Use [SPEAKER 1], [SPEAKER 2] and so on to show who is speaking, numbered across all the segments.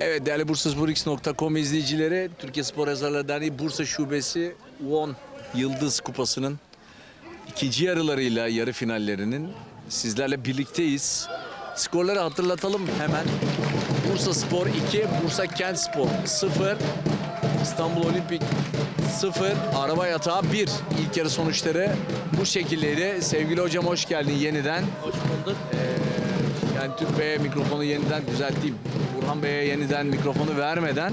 [SPEAKER 1] Evet değerli bursasporx.com izleyicileri Türkiye Spor Yazarları Derneği Bursa Şubesi 10 Yıldız Kupası'nın ikinci yarılarıyla yarı finallerinin sizlerle birlikteyiz. Skorları hatırlatalım hemen. Bursa Spor 2, Bursa Kent Spor 0, İstanbul Olimpik 0, Araba Yatağı 1. İlk yarı sonuçları bu şekildeydi. Sevgili hocam hoş geldin yeniden.
[SPEAKER 2] Hoş bulduk.
[SPEAKER 1] Yani Türk Bey'e mikrofonu yeniden düzelteyim. Burhan Bey'e yeniden mikrofonu vermeden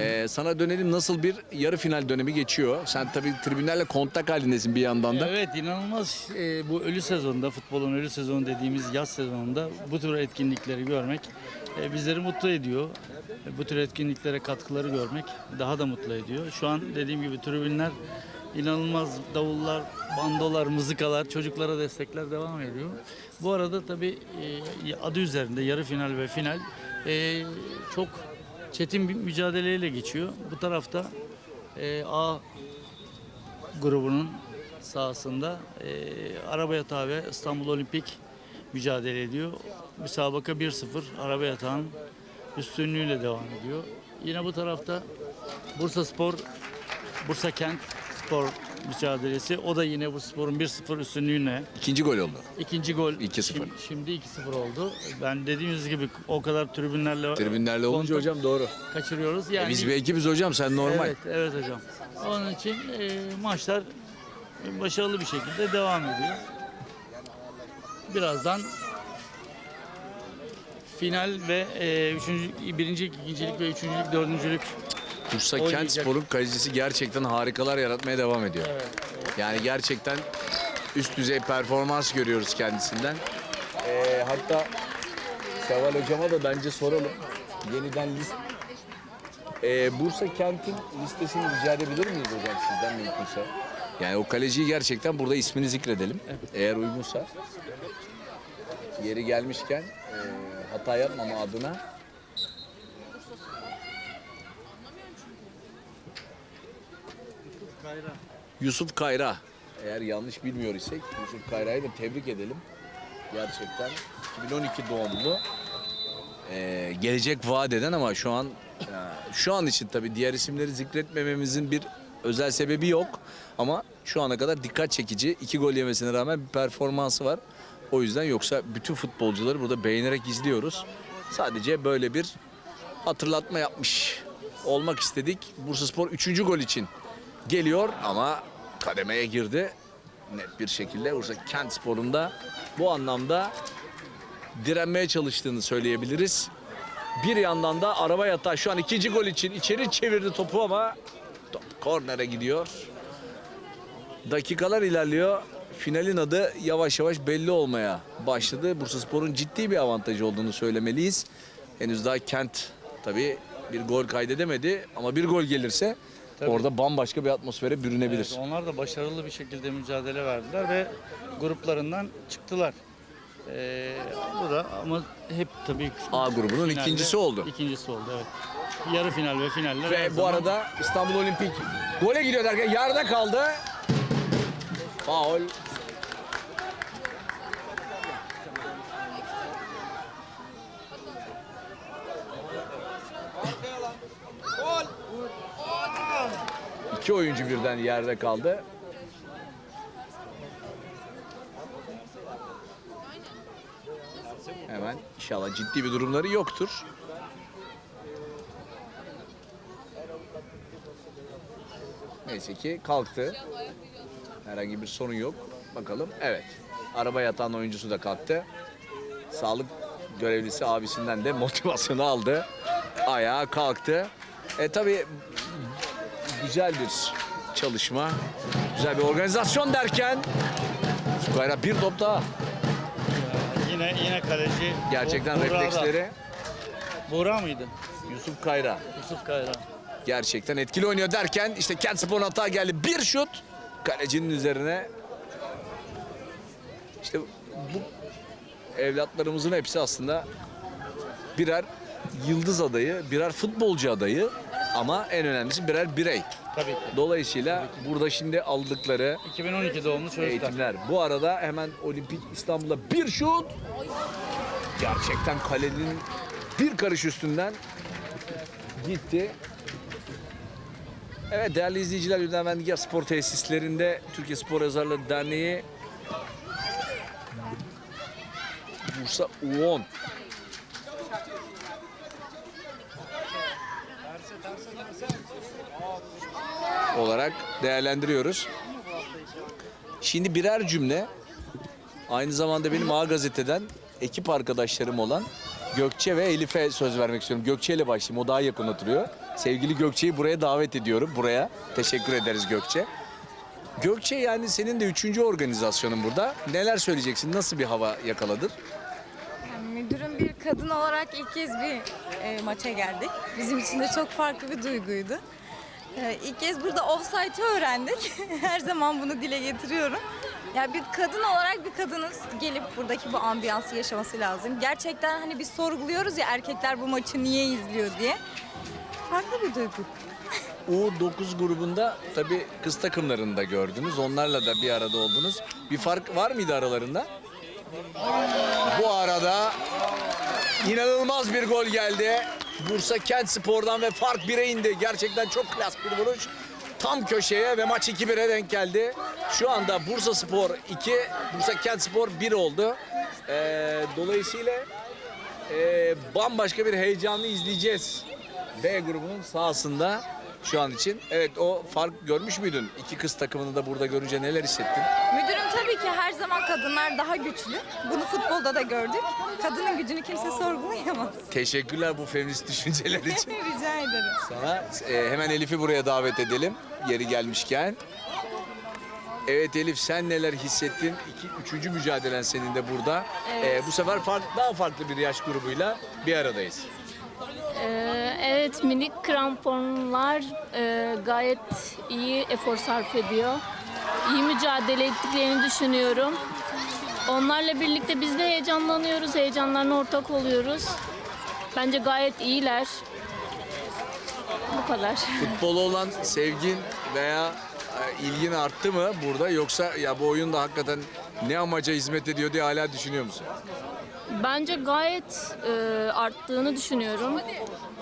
[SPEAKER 1] e, sana dönelim nasıl bir yarı final dönemi geçiyor. Sen tabii tribünlerle kontak halindesin bir yandan da.
[SPEAKER 2] Evet inanılmaz e, bu ölü sezonda futbolun ölü sezonu dediğimiz yaz sezonunda bu tür etkinlikleri görmek e, bizleri mutlu ediyor. E, bu tür etkinliklere katkıları görmek daha da mutlu ediyor. Şu an dediğim gibi tribünler inanılmaz davullar, bandolar, mızıkalar, çocuklara destekler devam ediyor. Bu arada tabii e, adı üzerinde yarı final ve final e, çok çetin bir mücadeleyle geçiyor. Bu tarafta e, A grubunun sahasında e, araba yatağı ve İstanbul Olimpik mücadele ediyor. Müsabaka 1-0 araba yatağın üstünlüğüyle devam ediyor. Yine bu tarafta Bursa Spor, Bursa Kent Spor mücadelesi. O da yine bu sporun 1-0 üstünlüğüne.
[SPEAKER 1] İkinci gol oldu.
[SPEAKER 2] İkinci gol
[SPEAKER 1] 2-0.
[SPEAKER 2] Şimdi, şimdi 2-0 oldu. Ben dediğiniz gibi o kadar tribünlerle
[SPEAKER 1] Tribünlerle olunca hocam doğru.
[SPEAKER 2] kaçırıyoruz. Yani
[SPEAKER 1] E biz bir ekibiz hocam sen normal.
[SPEAKER 2] Evet, evet hocam. Onun için e, maçlar başarılı bir şekilde devam ediyor. Birazdan final ve e, üçüncü, birincilik, ikincilik ve üçüncülük, dördüncülük.
[SPEAKER 1] Bursa Kent
[SPEAKER 2] Oynayacak.
[SPEAKER 1] Spor'un kalecisi gerçekten harikalar yaratmaya devam ediyor.
[SPEAKER 2] Evet.
[SPEAKER 1] Yani gerçekten üst düzey performans görüyoruz kendisinden. Ee, hatta Seval hocama da bence soralım. Yeniden list Ee, Bursa Kent'in listesini rica edebilir miyiz hocam sizden mümkünse? Yani o kaleciyi gerçekten burada ismini zikredelim. Eğer uygunsa. Yeri gelmişken e, hata yapmama adına Yusuf Kayra. Eğer yanlış bilmiyor isek Yusuf Kayra'yı da tebrik edelim. Gerçekten 2012 doğumlu. Ee, gelecek vaat eden ama şu an şu an için tabii diğer isimleri zikretmememizin bir özel sebebi yok. Ama şu ana kadar dikkat çekici iki gol yemesine rağmen bir performansı var. O yüzden yoksa bütün futbolcuları burada beğenerek izliyoruz. Sadece böyle bir hatırlatma yapmış olmak istedik. Bursaspor 3. gol için geliyor ama kademeye girdi. Net bir şekilde Bursa Kent Spor'un da bu anlamda direnmeye çalıştığını söyleyebiliriz. Bir yandan da araba yatağı şu an ikinci gol için içeri çevirdi topu ama top kornere gidiyor. Dakikalar ilerliyor. Finalin adı yavaş yavaş belli olmaya başladı. Bursaspor'un ciddi bir avantajı olduğunu söylemeliyiz. Henüz daha Kent tabii bir gol kaydedemedi ama bir gol gelirse orada bambaşka bir atmosfere bürünebilir.
[SPEAKER 2] Evet, onlar da başarılı bir şekilde mücadele verdiler ve gruplarından çıktılar. E, bu da ama hep tabii
[SPEAKER 1] A grubunun
[SPEAKER 2] finalde
[SPEAKER 1] ikincisi oldu.
[SPEAKER 2] İkincisi oldu evet. Yarı final ve finaller
[SPEAKER 1] Ve bu
[SPEAKER 2] zaman-
[SPEAKER 1] arada İstanbul Olimpik gole gidiyor derken yarıda kaldı. Faul. İki oyuncu birden yerde kaldı. Hemen inşallah ciddi bir durumları yoktur. Neyse ki kalktı. Herhangi bir sorun yok. Bakalım. Evet. Araba yatan oyuncusu da kalktı. Sağlık görevlisi abisinden de motivasyonu aldı. Ayağa kalktı. E tabi güzel bir çalışma. Güzel bir organizasyon derken Sukayra bir top daha.
[SPEAKER 2] Yine yine kaleci
[SPEAKER 1] Gerçekten
[SPEAKER 2] Bu- Buğra'da.
[SPEAKER 1] refleksleri
[SPEAKER 2] Buğra mıydı?
[SPEAKER 1] Yusuf Kayra.
[SPEAKER 2] Yusuf Kayra.
[SPEAKER 1] Gerçekten etkili oynuyor derken işte Kent Spor'un hata geldi. Bir şut kalecinin üzerine. İşte bu evlatlarımızın hepsi aslında birer yıldız adayı, birer futbolcu adayı. Ama en önemlisi birer birey.
[SPEAKER 2] Tabii ki.
[SPEAKER 1] Dolayısıyla burada şimdi aldıkları
[SPEAKER 2] 2012 doğumlu çocuklar.
[SPEAKER 1] eğitimler. Bu arada hemen Olimpik İstanbul'a bir şut. Gerçekten kalenin bir karış üstünden gitti. Evet değerli izleyiciler Ünlü Vendigar Spor Tesislerinde Türkiye Spor Yazarları Derneği Bursa U10 olarak değerlendiriyoruz. Şimdi birer cümle aynı zamanda benim A Gazete'den ekip arkadaşlarım olan Gökçe ve Elif'e söz vermek istiyorum. Gökçe ile başlayayım. O daha yakın oturuyor. Sevgili Gökçe'yi buraya davet ediyorum. Buraya. Teşekkür ederiz Gökçe. Gökçe yani senin de üçüncü organizasyonun burada. Neler söyleyeceksin? Nasıl bir hava yakaladın?
[SPEAKER 3] Yani müdürüm bir kadın olarak ilk kez bir e, maça geldik. Bizim için de çok farklı bir duyguydu. E, ilk kez burada offside'ı öğrendik. Her zaman bunu dile getiriyorum. Ya bir kadın olarak bir kadının gelip buradaki bu ambiyansı yaşaması lazım. Gerçekten hani biz sorguluyoruz ya erkekler bu maçı niye izliyor diye. Farklı bir duygu.
[SPEAKER 1] U9 grubunda tabii kız takımlarını da gördünüz. Onlarla da bir arada oldunuz. Bir fark var mıydı aralarında? Bu arada inanılmaz bir gol geldi. Bursa Kent Spor'dan ve fark 1'e indi. Gerçekten çok klas bir vuruş. Tam köşeye ve maç 2-1'e denk geldi. Şu anda Bursa Spor 2, Bursa Kent Spor 1 oldu. Ee, dolayısıyla ee, bambaşka bir heyecanlı izleyeceğiz. B grubunun sahasında şu an için. Evet o fark görmüş müydün? İki kız takımını da burada görünce neler hissettin?
[SPEAKER 3] Müdürüm tabii ki her zaman kadınlar daha güçlü. Bunu futbolda da gördük. Kadının gücünü kimse sorgulayamaz.
[SPEAKER 1] Teşekkürler bu feminist düşünceler için.
[SPEAKER 3] Rica ederim.
[SPEAKER 1] Sana e, hemen Elif'i buraya davet edelim. Yeri gelmişken. Evet Elif sen neler hissettin? İki, üçüncü mücadelen senin de burada. E, bu sefer fark, daha farklı bir yaş grubuyla bir aradayız.
[SPEAKER 4] Ee, evet minik kramponlar e, gayet iyi efor sarf ediyor. İyi mücadele ettiklerini düşünüyorum. Onlarla birlikte biz de heyecanlanıyoruz, heyecanlarına ortak oluyoruz. Bence gayet iyiler. Bu kadar.
[SPEAKER 1] Futbola olan sevgin veya e, ilgin arttı mı burada yoksa ya bu oyun da hakikaten ne amaca hizmet ediyor diye hala düşünüyor musun?
[SPEAKER 4] Bence gayet e, arttığını düşünüyorum.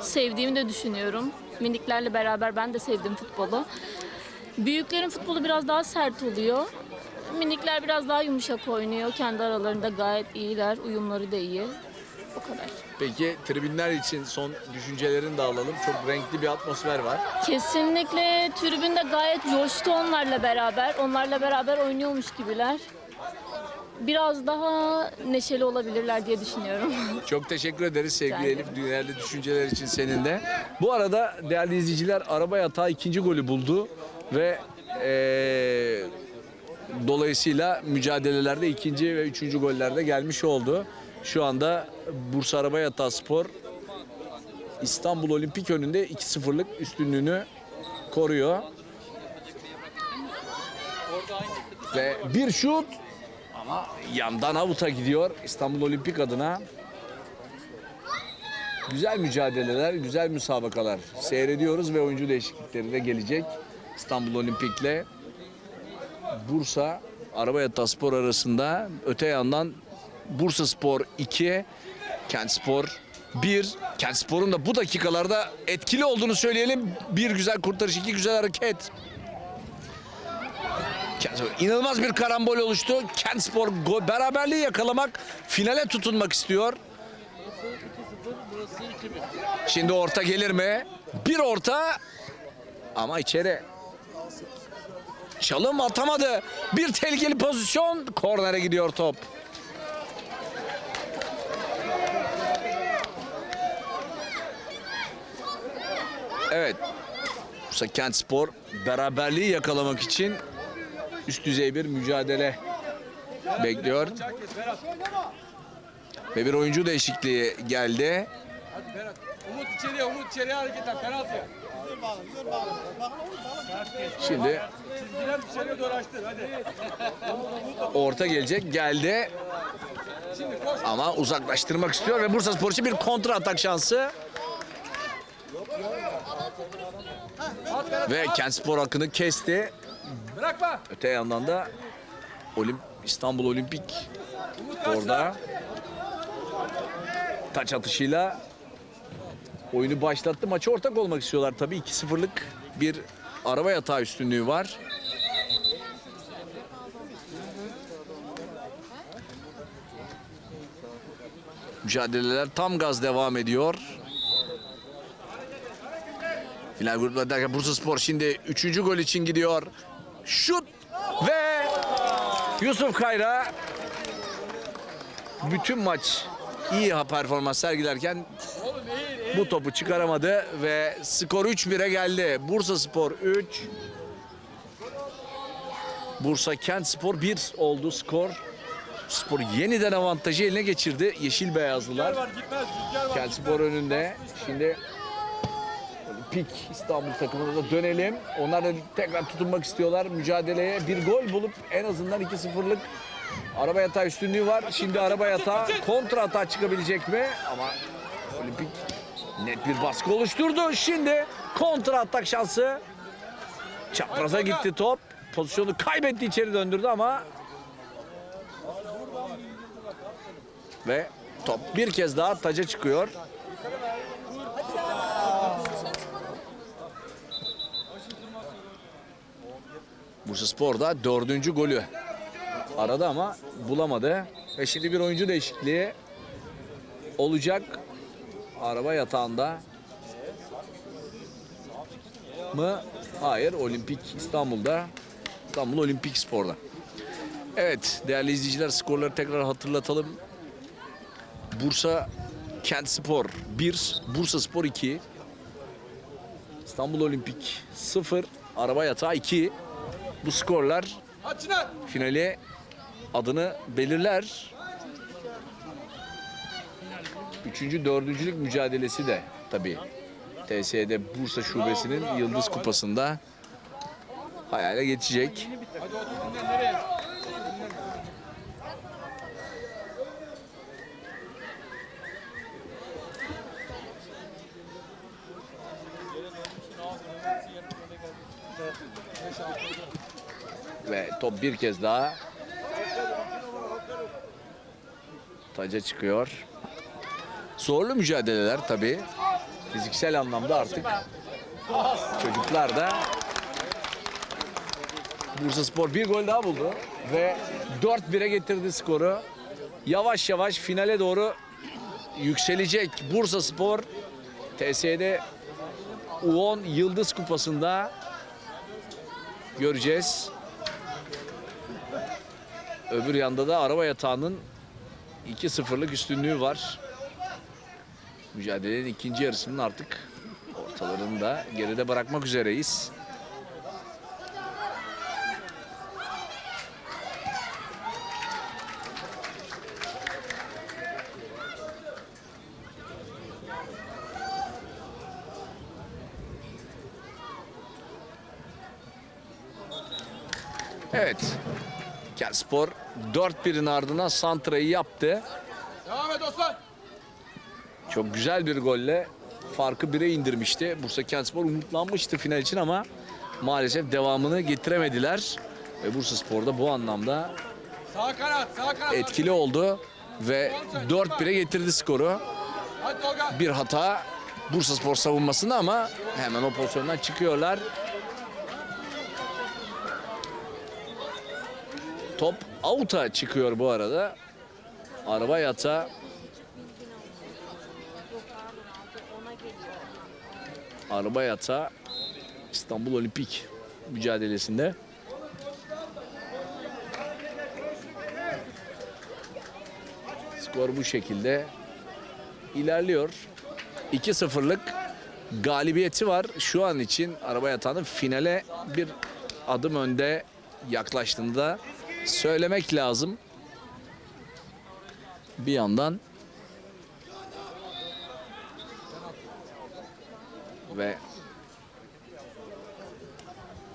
[SPEAKER 4] Sevdiğimi de düşünüyorum. Miniklerle beraber ben de sevdim futbolu. Büyüklerin futbolu biraz daha sert oluyor. Minikler biraz daha yumuşak oynuyor. Kendi aralarında gayet iyiler. Uyumları da iyi. O kadar.
[SPEAKER 1] Peki tribünler için son düşüncelerini de alalım. Çok renkli bir atmosfer var.
[SPEAKER 4] Kesinlikle tribünde gayet coştu onlarla beraber. Onlarla beraber oynuyormuş gibiler. Biraz daha neşeli olabilirler diye düşünüyorum.
[SPEAKER 1] Çok teşekkür ederiz sevgili Elif. Değerli düşünceler için senin de. Bu arada değerli izleyiciler araba yatağı ikinci golü buldu ve eee, dolayısıyla mücadelelerde ikinci ve üçüncü goller de gelmiş oldu. Şu anda Bursa Araba Yatağı Spor İstanbul Olimpik önünde 2-0'lık üstünlüğünü koruyor. Ve bir şut ama yandan avuta gidiyor İstanbul Olimpik adına. Güzel mücadeleler, güzel müsabakalar seyrediyoruz ve oyuncu değişiklikleri de gelecek. İstanbul Olimpik'le Bursa Araba Yatağı Spor arasında öte yandan Bursa Spor 2, Kent Spor 1. Kent Spor'un da bu dakikalarda etkili olduğunu söyleyelim. Bir güzel kurtarış, iki güzel hareket. İnanılmaz bir karambol oluştu. Kent Spor go- beraberliği yakalamak, finale tutunmak istiyor. Şimdi orta gelir mi? Bir orta ama içeri. Çalım atamadı. Bir tehlikeli pozisyon. Kornere gidiyor top. Evet. Kent Spor beraberliği yakalamak için üst düzey bir mücadele bekliyor. Ve bir oyuncu değişikliği geldi.
[SPEAKER 5] Umut içeriye, Umut içeriye hareket et. Penaltı.
[SPEAKER 1] Şimdi orta gelecek. Geldi. Ama uzaklaştırmak istiyor ve Bursa Spor için bir kontra atak şansı. Ve. Kent Spor hakkını kesti.
[SPEAKER 5] Bırakma.
[SPEAKER 1] Öte yandan da Olimp İstanbul Olimpik orada taç atışıyla oyunu başlattı. Maça ortak olmak istiyorlar tabii. 2-0'lık bir araba yatağı üstünlüğü var. Mücadeleler tam gaz devam ediyor. Final grupları derken Bursa Spor şimdi 3. gol için gidiyor. Şut ve Yusuf Kayra bütün maç iyi performans sergilerken bu topu çıkaramadı ve skor 3-1'e geldi. Bursa Spor 3 Bursa Kent Spor 1 oldu skor. Spor yeniden avantajı eline geçirdi. Yeşil beyazlılar. Kent Spor önünde. Şimdi Olimpik İstanbul takımına da dönelim. Onlar da tekrar tutunmak istiyorlar mücadeleye. Bir gol bulup en azından 2-0'lık araba yatağı üstünlüğü var. Şimdi araba yatağı kontra atağa çıkabilecek mi? Ama Olimpik net bir baskı oluşturdu. Şimdi kontra atak şansı. Çapraza gitti top. Pozisyonu kaybetti içeri döndürdü ama ve top bir kez daha taca çıkıyor. Bursa Spor da dördüncü golü aradı ama bulamadı. Ve şimdi bir oyuncu değişikliği olacak. Araba yatağında mı? Hayır. Olimpik İstanbul'da. İstanbul Olimpik Spor'da. Evet değerli izleyiciler skorları tekrar hatırlatalım. Bursa Kent Spor 1, Bursa Spor 2, İstanbul Olimpik 0, Araba Yatağı 2. Bu skorlar finale adını belirler. Üçüncü, dördüncülük mücadelesi de tabii TSE'de Bursa Şubesi'nin Yıldız Kupası'nda hayale geçecek.
[SPEAKER 5] Dinlen nereye?
[SPEAKER 1] Ve top bir kez daha taca çıkıyor. Zorlu mücadeleler tabii. Fiziksel anlamda artık çocuklar da Bursa Spor bir gol daha buldu ve 4-1'e getirdi skoru. Yavaş yavaş finale doğru yükselecek Bursa Spor TSE'de U10 Yıldız Kupası'nda göreceğiz. Öbür yanda da araba yatağının 2-0'lık üstünlüğü var. Mücadelenin ikinci yarısının artık ortalarını da geride bırakmak üzereyiz. Evet. Spor 4-1'in ardından Santra'yı yaptı.
[SPEAKER 5] Devam et Osman.
[SPEAKER 1] Çok güzel bir golle farkı 1'e indirmişti. Bursa Kentspor umutlanmıştı final için ama maalesef devamını getiremediler. Ve Bursa Spor da bu anlamda
[SPEAKER 5] Sağ kanat. Sağ kanat.
[SPEAKER 1] etkili oldu ve 4-1'e getirdi skoru. Bir hata Bursa Spor savunmasında ama hemen o pozisyondan çıkıyorlar. Top out'a çıkıyor bu arada. Araba yata. Araba yata İstanbul Olimpik mücadelesinde. Skor bu şekilde ilerliyor. 2-0'lık galibiyeti var. Şu an için araba yatağının finale bir adım önde yaklaştığını da söylemek lazım. Bir yandan ve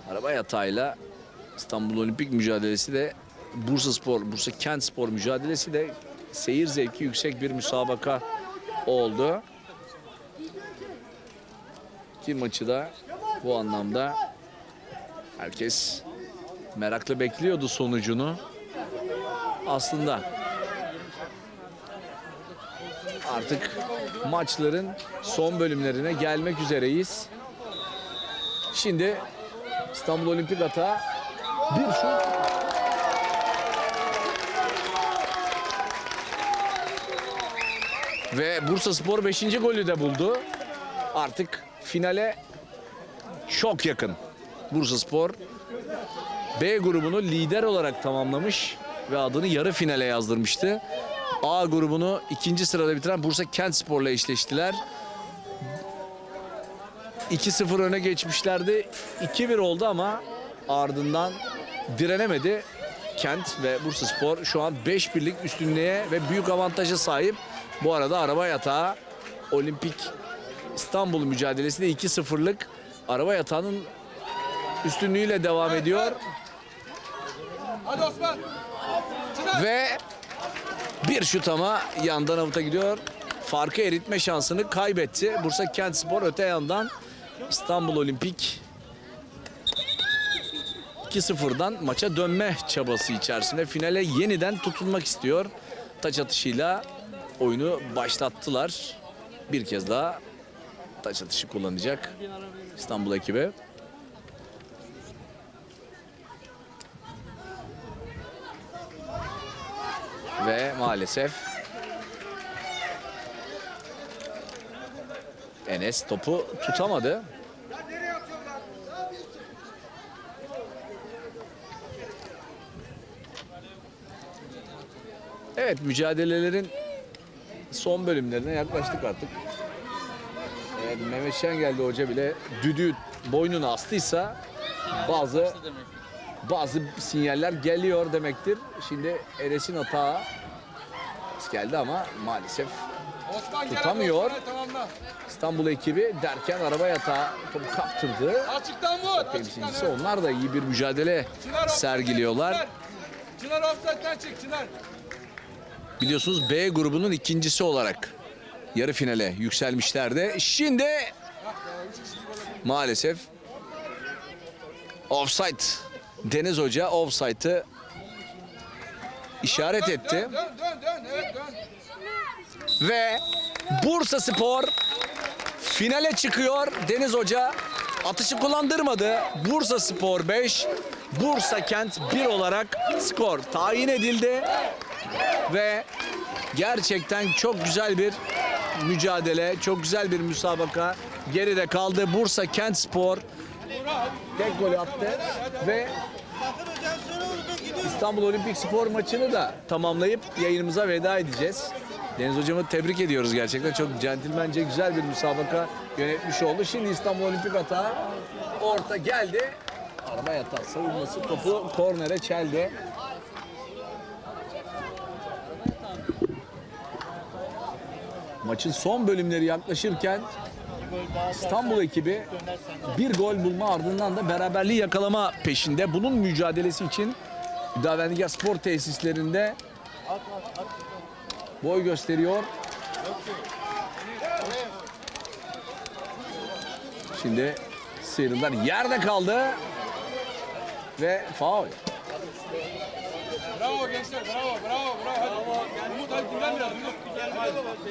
[SPEAKER 1] araba yatağıyla İstanbul Olimpik mücadelesi de Bursa Spor, Bursa Kent Spor mücadelesi de seyir zevki yüksek bir müsabaka oldu. İki maçı da Bu anlamda herkes merakla bekliyordu sonucunu. Aslında artık maçların son bölümlerine gelmek üzereyiz. Şimdi İstanbul Olimpik Atağı bir şut Ve Bursa Spor 5. golü de buldu. Artık finale çok yakın. Bursa Spor B grubunu lider olarak tamamlamış ve adını yarı finale yazdırmıştı. A grubunu ikinci sırada bitiren Bursa Kent Spor'la eşleştiler. 2-0 öne geçmişlerdi. 2-1 oldu ama ardından direnemedi. Kent ve Bursa Spor şu an 5 birlik üstünlüğe ve büyük avantaja sahip. Bu arada araba yatağı Olimpik İstanbul mücadelesinde 2-0'lık araba yatağının üstünlüğüyle devam ediyor.
[SPEAKER 5] Hadi Osman. Çınar.
[SPEAKER 1] Ve bir şut ama yandan avuta gidiyor. Farkı eritme şansını kaybetti. Bursa Kent Spor öte yandan İstanbul Olimpik 2-0'dan maça dönme çabası içerisinde finale yeniden tutunmak istiyor. Taç atışıyla oyunu başlattılar. Bir kez daha taç atışı kullanacak İstanbul ekibi. Ve maalesef Enes topu tutamadı. Evet mücadelelerin son bölümlerine yaklaştık artık. Eğer Mehmet Şengeldi hoca bile düdüğü boynuna astıysa bazı bazı sinyaller geliyor demektir. Şimdi Enes'in hata geldi ama maalesef
[SPEAKER 5] Osman.
[SPEAKER 1] Tutamıyor. İstanbul ekibi derken araba yatağı topu kaptırdı.
[SPEAKER 5] Açıktan vur.
[SPEAKER 1] Temsilcisi onlar da iyi bir mücadele
[SPEAKER 5] Çınar
[SPEAKER 1] sergiliyorlar.
[SPEAKER 5] Çınar. Çınar offside'den çık Çınar.
[SPEAKER 1] Biliyorsunuz B grubunun ikincisi olarak yarı finale yükselmişlerdi. Şimdi maalesef offside Deniz Hoca offside'ı işaret etti. Ve Bursa Spor finale çıkıyor. Deniz Hoca atışı kullandırmadı. Bursa Spor 5, Bursa Kent 1 olarak skor tayin edildi. Ve gerçekten çok güzel bir mücadele, çok güzel bir müsabaka geride kaldı. Bursa Kent Spor tek golü attı ve İstanbul Olimpik Spor maçını da tamamlayıp yayınımıza veda edeceğiz. Deniz hocamı tebrik ediyoruz gerçekten. Çok centilmence güzel bir müsabaka yönetmiş oldu. Şimdi İstanbul Olimpik atağı orta geldi. Araba yatağı savunması topu kornere çeldi. Maçın son bölümleri yaklaşırken İstanbul ekibi bir gol bulma ardından da beraberliği yakalama peşinde. Bunun mücadelesi için Hüdavendigar Spor Tesislerinde boy gösteriyor. Şimdi sıyrıldılar. Yerde kaldı. Ve faul.
[SPEAKER 5] Bravo gençler. Bravo. Bravo. Bravo. Hadi. Umut hadi dinlen biraz. Umut.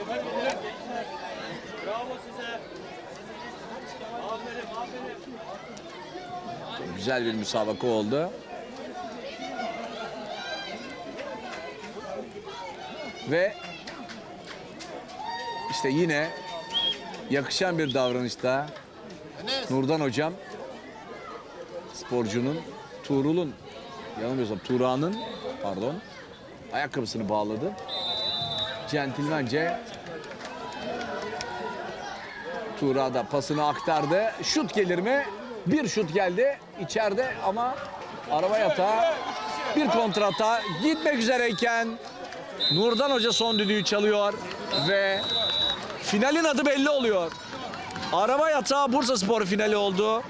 [SPEAKER 5] Hadi dinlen.
[SPEAKER 1] Güzel bir müsabaka oldu. Ve işte yine yakışan bir davranışta Nurdan hocam sporcunun Tuğrul'un yanılmıyorsam Tuğra'nın pardon ayakkabısını bağladı. Centilmence Tuğra da pasını aktardı. Şut gelir mi? Bir şut geldi içeride ama araba yatağı bir kontrata gitmek üzereyken Nurdan Hoca son düdüğü çalıyor ve finalin adı belli oluyor. Araba yatağı Bursa Spor finali oldu.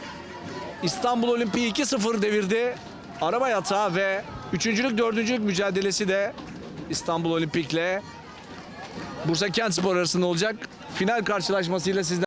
[SPEAKER 1] İstanbul Olimpiyat 2-0 devirdi. Araba yatağı ve üçüncülük dördüncülük mücadelesi de İstanbul Olimpik'le Bursa Kent Spor arasında olacak. Final karşılaşmasıyla sizler